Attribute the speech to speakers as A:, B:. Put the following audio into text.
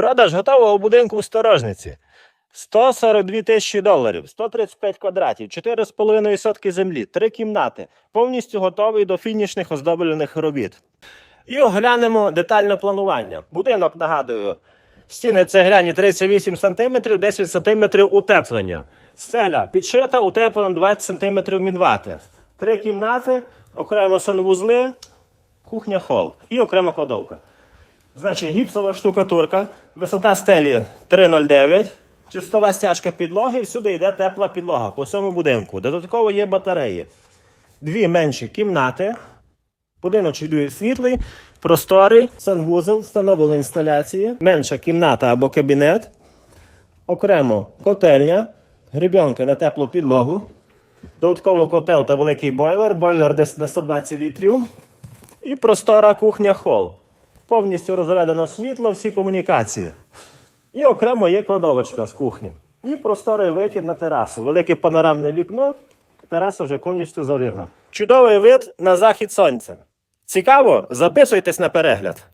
A: Продаж готового будинку в сторожниці. 142 тисячі доларів, 135 квадратів, 4,5 сотки землі, 3 кімнати, повністю готовий до фінішних оздоблених робіт. І оглянемо детальне планування. Будинок, нагадую, стіни цегляні 38 см, 10 см утеплення. Стеля підшита, утеплена 20 см мінвати. Три кімнати, окремо санвузли, кухня хол і окрема кладовка. Значить, гіпсова штукатурка, висота стелі 3,09, чистова стяжка підлоги, всюди йде тепла підлога по всьому будинку. Додатково є батареї. Дві менші кімнати. Будинок йде світлий, просторий, санвузол, встановлені інсталяції, менша кімната або кабінет, окремо котельня, гребінка на теплу підлогу, додатково котел та великий бойлер, бойлер десь на 120 літрів. І простора кухня хол. Повністю розведено світло, всі комунікації. І окремо є кладовочка з кухні. І просторий вихід на терасу. Велике панорамне вікно, тераса вже повністю зоріна. Чудовий вид на захід сонця. Цікаво? Записуйтесь на перегляд.